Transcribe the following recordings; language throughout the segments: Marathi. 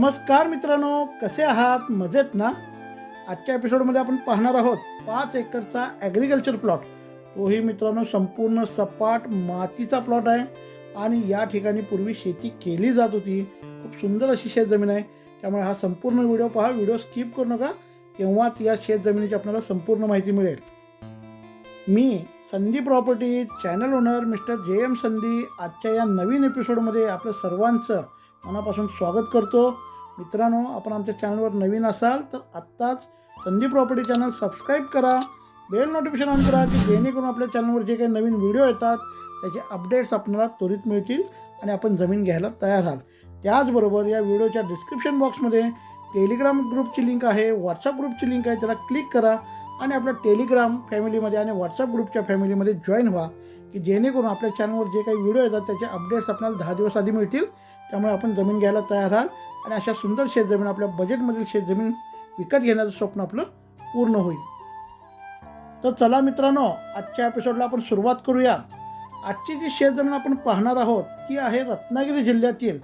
नमस्कार मित्रांनो कसे आहात? मजेत ना? आजच्या एपिसोडमध्ये आपण पाहणार आहोत पाच एकरचा ॲग्रिकल्चर प्लॉट तोही मित्रांनो संपूर्ण सपाट मातीचा प्लॉट आहे आणि या ठिकाणी पूर्वी शेती केली जात होती. खूप सुंदर अशी शेतजमीन आहे. त्यामुळे हा संपूर्ण व्हिडिओ पहा. व्हिडिओ स्किप करू नका. तेव्हाच या शेतजमिनीची आपल्याला संपूर्ण माहिती मिळेल. मी Sandhi property channel owner mister J M Sandhi आजच्या या नवीन एपिसोडमध्ये आपलं सर्वांचं मनापासून स्वागत करतो. मित्रांनो आपण आमच्या चॅनलवर नवीन असाल तर आत्ताच संधी प्रॉपर्टी चॅनल सबस्क्राईब करा. बेल नोटिफिकेशन ऑन करा की जेणेकरून आपल्या चॅनलवर जे काही नवीन व्हिडिओ येतात त्याचे अपडेट्स आपल्याला त्वरित मिळतील आणि आपण जमीन घ्यायला तयार राहाल. त्याचबरोबर या व्हिडिओच्या डिस्क्रिप्शन बॉक्समध्ये टेलिग्राम ग्रुपची लिंक आहे व्हॉट्सअप ग्रुपची लिंक आहे त्याला क्लिक करा आणि आपल्या टेलिग्राम फॅमिलीमध्ये आणि व्हॉट्सअप ग्रुपच्या फॅमिलीमध्ये जॉईन व्हा की जेणेकरून आपल्या चॅनलवर जे काही व्हिडिओ येतात त्याचे अपडेट्स आपल्याला दहा दिवस आधी मिळतील. त्यामुळे आपण जमीन घ्यायला तयार राहाल. आणि अशा सुंदर शेतजमीन आपल्या बजेटमधील शेतजमीन विकत घेण्याचं स्वप्न आपलं पूर्ण होईल. तर चला मित्रांनो आजच्या एपिसोडला आपण सुरुवात करूया. आजची जी शेतजमीन आपण पाहणार आहोत ती आहे रत्नागिरी जिल्ह्यातील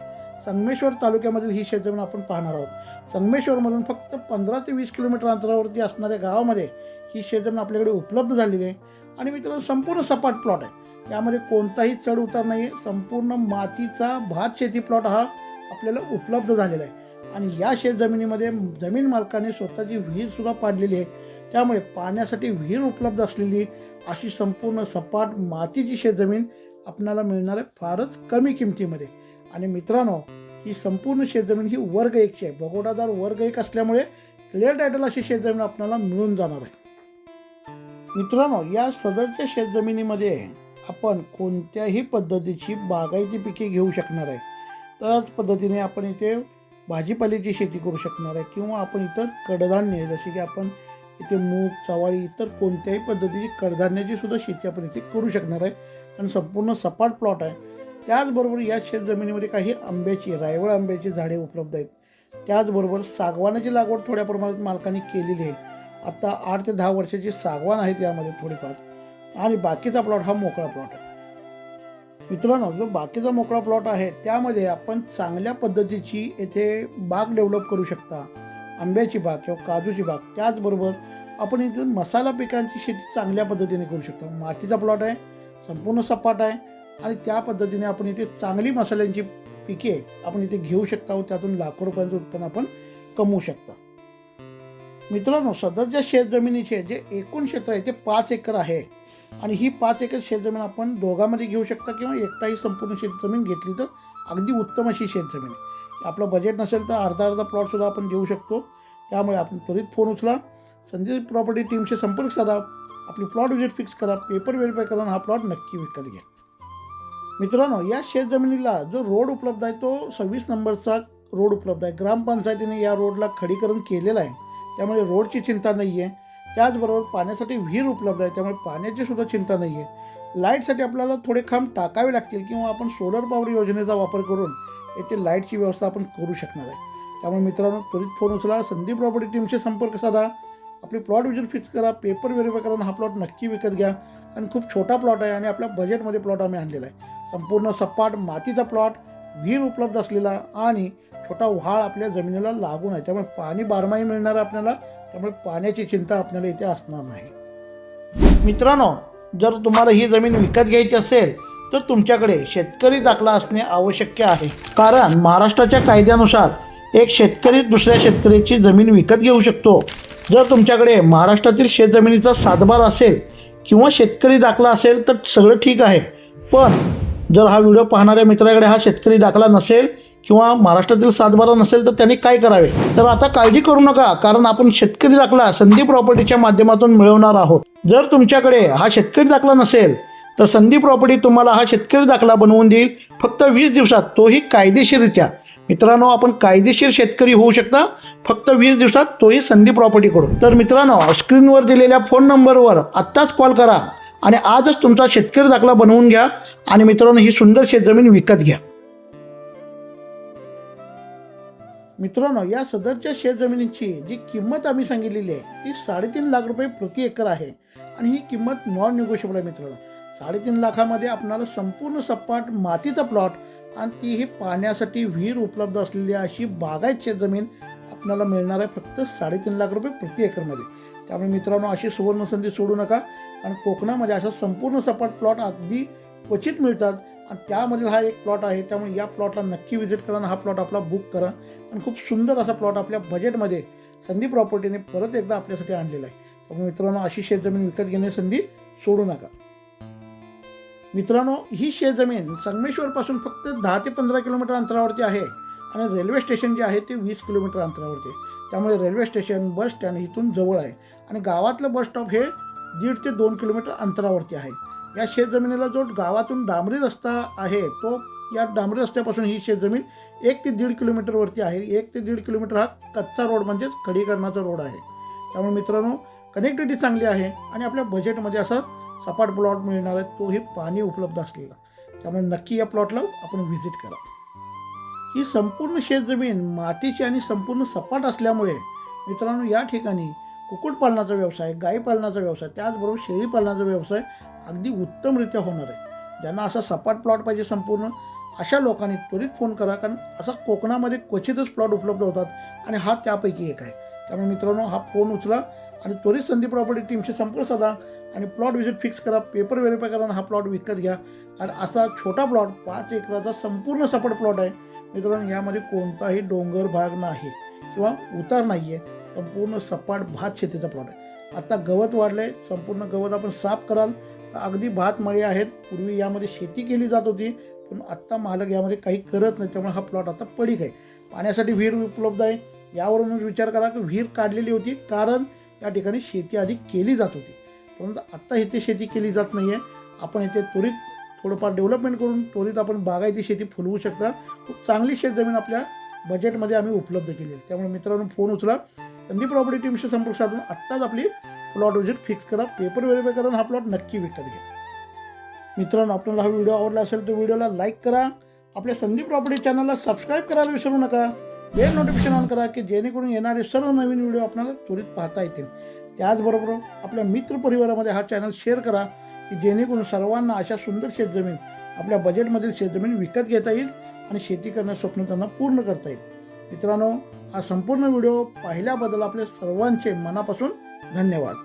संगमेश्वर तालुक्यामधील ही शेतजमीन आपण पाहणार आहोत. संगमेश्वरमधून फक्त पंधरा ते वीस किलोमीटर अंतरावरती असणाऱ्या गावामध्ये ही शेतजमीन आपल्याकडे उपलब्ध झालेली आहे. आणि मित्रांनो संपूर्ण सपाट प्लॉट आहे. यामध्ये कोणताही चढ उतार नाही आहे संपूर्ण मातीचा भात शेती प्लॉट हा आपल्याला उपलब्ध झालेला आहे. आणि या शेतजमिनीमध्ये जमीन मालकाने स्वतःची विहीरसुद्धा पाडलेली आहे. त्यामुळे पाण्यासाठी विहीर उपलब्ध असलेली अशी संपूर्ण सपाट मातीची शेतजमीन आपल्याला मिळणार आहे फारच कमी किमतीमध्ये. आणि मित्रांनो ही संपूर्ण शेतजमीन ही वर्ग एकची आहे. बगोडादार वर्ग एक असल्यामुळे क्लिअर टायटल अशी शेतजमीन आपल्याला मिळून जाणार आहे. मित्रांनो या सदरच्या शेतजमिनीमध्ये आपण कोणत्याही पद्धतीची बागायती पिके घेऊ शकणार आहे. त्याच पद्धतीने आपण इथे भाजीपाल्याची शेती करू शकणार आहे किंवा आपण इतर कडधान्य जसे की आपण इथे मूग चवाळी इतर कोणत्याही पद्धतीची कडधान्याची सुद्धा शेती आपण इथे करू शकणार आहे. आणि संपूर्ण सपाट प्लॉट आहे. त्याचबरोबर या शेतजमिनीमध्ये काही आंब्याची रायवळ आंब्याची झाडे उपलब्ध आहेत. त्याचबरोबर सागवानाची लागवड थोड्या प्रमाणात मालकांनी केलेली आहे. आत्ता आठ ते दहा वर्षाची सागवान आहे त्यामध्ये थोडीफार. आणि बाकीचा प्लॉट हा मोकळा प्लॉट आहे. मित्रांनो जो बाकीचा मोकळा प्लॉट आहे त्यामध्ये आपण चांगल्या पद्धतीची येथे बाग डेव्हलप करू शकता. आंब्याची बाग किंवा काजूची बाग. त्याचबरोबर आपण इथे मसाला पिकांची शेती चांगल्या पद्धतीने करू शकतो. मातीचा प्लॉट आहे संपूर्ण सपाट आहे आणि त्या पद्धतीने आपण इथे चांगली मसाल्यांची पिके आपण इथे घेऊ शकता व त्यातून लाखो रुपयांचं उत्पन्न आपण कमवू शकता. मित्रांनो सदरच्या शेतजमिनीचे जे एकूण क्षेत्र आहे ते पाच एकर आहे. आणि ही पाच एकर शेतजमीन आपण दोघांमध्ये घेऊ शकता किंवा एकटाही संपूर्ण शेतजमीन घेतली तर अगदी उत्तम अशी शेतजमीन आहे. आपलं बजेट नसेल तर अर्धा अर्धा प्लॉटसुद्धा आपण घेऊ शकतो. त्यामुळे आपण त्वरित फोन उचला. संजय प्रॉपर्टी टीमशी संपर्क साधा. आपली प्लॉट विजिट फिक्स करा. पेपर व्हेरीफाय करा आणि हा प्लॉट नक्की विकत घ्या. मित्रांनो या शेतजमिनीला जो रोड उपलब्ध आहे तो सव्वीस नंबरचा रोड उपलब्ध आहे. ग्रामपंचायतीने या रोडला खडीकरण केलेलं आहे. त्यामुळे रोडची चिंता नाही आहे त्याचबरोबर पाण्यासाठी विहीर उपलब्ध आहे त्यामुळे पाण्याची सुद्धा चिंता नाही आहे लाईटसाठी आपल्याला थोडे खांब टाकावे लागतील किंवा आपण सोलर पॉवर योजनेचा वापर करून येथे लाईटची व्यवस्था आपण करू शकणार आहे. त्यामुळे मित्रांनो त्वरित फोन उचला संदीप प्रॉपर्टी टीमशी संपर्क साधा. आपली प्लॉट विजन फिक्स करा पेपर व्हेरीफाय करा आणि हा प्लॉट नक्की विकत घ्या. आणि खूप छोटा प्लॉट आहे आणि आपल्या बजेटमध्ये प्लॉट आम्ही आणलेला आहे. संपूर्ण सपाट मातीचा प्लॉट विहीर उपलब्ध असलेला आणि छोटा व्हाळ आपल्या जमिनीला लागून आहे त्यामुळे पाणी बारमाही मिळणार आपल्याला. त्यामुळे पाण्याची चिंता आपल्याला इथे असणार नाही. मित्रांनो जर तुम्हाला ही जमीन विकत घ्यायची असेल तर तुमच्याकडे शेतकरी दाखला असणे आवश्यक आहे. कारण महाराष्ट्राच्या कायद्यानुसार एक शेतकरी दुसऱ्या शेतकऱ्याची जमीन विकत घेऊ शकतो. जर तुमच्याकडे महाराष्ट्रातील शेतजमिनीचा सातबार असेल किंवा शेतकरी दाखला असेल तर सगळं ठीक आहे. पण जर हा व्हिडिओ पाहणाऱ्या मित्राकडे हा शेतकरी दाखला नसेल किंवा महाराष्ट्रातील सातबारा नसेल तर त्यांनी काय करावे? तर आता काळजी करू नका कारण आपण शेतकरी दाखला संधी प्रॉपर्टीच्या माध्यमातून मिळवणार आहोत. जर तुमच्याकडे हा शेतकरी दाखला नसेल तर संधी प्रॉपर्टी तुम्हाला हा शेतकरी दाखला बनवून देईल फक्त वीस दिवसात. तोही कायदेशीररित्या. मित्रांनो आपण कायदेशीर शेतकरी होऊ शकता फक्त वीस दिवसात तोही संधी प्रॉपर्टीकडून. तर मित्रांनो स्क्रीनवर दिलेल्या फोन नंबरवर आत्ताच कॉल करा. आणि आजच तुमचा शेतकरी दाखला बनवून घ्या आणि मित्रांनो ही सुंदर शेतजमीन विकत घ्या. मित्रांनो या सदरच्या शेतजमिनीची जी किंमत आम्ही सांगितलेली आहे ती साडेतीन लाख रुपये प्रति एकर आहे. आणि ही किंमत नॉन निगोशिएबल आहे मित्रांनो. साडेतीन लाखामध्ये आपणाला संपूर्ण सपाट मातीचा प्लॉट आणि तीही पाण्यासाठी विहीर उपलब्ध असलेली अशी बागायत शेतजमीन आपल्याला मिळणार आहे फक्त साडेतीन लाख रुपये प्रति एकरमध्ये. त्यामुळे मित्रांनो अशी सुवर्ण संधी सोडू नका. आणि कोकणामध्ये अशा संपूर्ण सपाट प्लॉट अगदी क्वचित मिळतात. आणि त्यामधील हा एक प्लॉट आहे. त्यामुळे या प्लॉटला नक्की व्हिजिट करा आणि हा प्लॉट आपला बुक करा. आणि खूप सुंदर असा प्लॉट आपल्या बजेटमध्ये संधी प्रॉपर्टीने परत एकदा आपल्यासाठी आणलेला आहे. त्यामुळे मित्रांनो अशी शेतजमीन विकत घेण्याची संधी सोडू नका. मित्रांनो ही शेतजमीन संगमेश्वरपासून फक्त दहा ते पंधरा किलोमीटर अंतरावरती आहे. आणि रेल्वे स्टेशन जे आहे ते वीस किलोमीटर अंतरावरती आहे. त्यामुळे रेल्वे स्टेशन बस स्टँड इथून जवळ आहे. आणि गावातलं बस स्टॉप हे दीड ते दोन किलोमीटर अंतरावरती आहे. या शेतजमिनीला जो गावातून डांबरी रस्ता आहे तो या डांबरी रस्त्यापासून ही शेतजमीन एक ते दीड किलोमीटरवरती आहे. एक ते दीड किलोमीटर हा कच्चा रोड म्हणजेच खडीकरणाचा रोड आहे. त्यामुळे मित्रांनो कनेक्टिव्हिटी चांगली आहे आणि आपल्या बजेटमध्ये असा सपाट प्लॉट मिळणार आहे तोही पाणी उपलब्ध असलेला. त्यामुळे नक्की या प्लॉटला आपण व्हिजिट करा. ही संपूर्ण शेतजमीन मातीची आणि संपूर्ण सपाट असल्यामुळे मित्रांनो या ठिकाणी कुक्कुटपालनाचा व्यवसाय गाईपालनाचा व्यवसाय त्याचबरोबर शेळी पालनाचा व्यवसाय अगदी उत्तमरित्या होणार आहे. ज्यांना असा सपाट प्लॉट पाहिजे संपूर्ण अशा लोकांनी त्वरित फोन करा कारण असा कोकणामध्ये क्वचितच प्लॉट उपलब्ध होतात आणि हा त्यापैकी एक आहे. त्यामुळे मित्रांनो हा फोन उचला आणि त्वरित संधी प्रॉपर्टी टीमशी संपर्क साधा आणि प्लॉट विजिट फिक्स करा पेपर व्हेरीफाय करा आणि हा प्लॉट विकत घ्या. कारण असा छोटा प्लॉट पाच एकराचा संपूर्ण सपाट प्लॉट आहे. मित्रांनो यामध्ये कोणताही डोंगर भाग नाही किंवा उतार नाही आहे संपूर्ण सपाट भात शेतीचा प्लॉट आहे. आता गवत वाढलं आहे संपूर्ण गवत आपण साफ कराल. तर अगदी भात मळी आहेत. पूर्वी यामध्ये शेती केली जात होती पण आत्ता मालक यामध्ये काही करत नाही त्यामुळे हा प्लॉट आता पडीक आहे. पाण्यासाठी विहीर उपलब्ध आहे. यावरूनच विचार करा की विहीर काढलेली होती कारण या ठिकाणी शेती आधी केली जात होती. परंतु आत्ता इथे शेती केली जात नाही आहे आपण इथे त्वरित थोडंफार डेव्हलपमेंट करून त्वरित आपण बागायती शेती फुलवू शकता. खूप चांगली शेतजमीन आपल्या बजेटमध्ये आम्ही उपलब्ध केली आहे. त्यामुळे मित्रांनो फोन उचला. संदीप प्रॉपर्टी टीमशी संपर्क साधून आत्ताच आपली प्लॉट विजिट फिक्स करा पेपर व्हेरीफाय करा हा प्लॉट नक्की विकत घ्या. मित्रांनो आपल्याला हा व्हिडिओ आवडला असेल तर व्हिडिओला लाईक करा. आपल्या संदीप प्रॉपर्टी चॅनलला सबस्क्राईब करायला विसरू नका. बेल नोटिफिकेशन ऑन करा की जेणेकरून येणारे सर्व नवीन व्हिडिओ आपल्याला त्वरित पाहता येतील. त्याचबरोबर आपल्या मित्रपरिवारामध्ये हा चॅनल शेअर करा की जेणेकरून सर्वांना अशा सुंदर शेतजमीन आपल्या बजेटमधील शेतजमीन विकत घेता येईल आणि शेती करण्याचं स्वप्न त्यांना पूर्ण करता येईल. मित्रांनो हा संपूर्ण व्हिडिओ पाहिल्याबद्दल आपले सर्वांचे मनापासून धन्यवाद.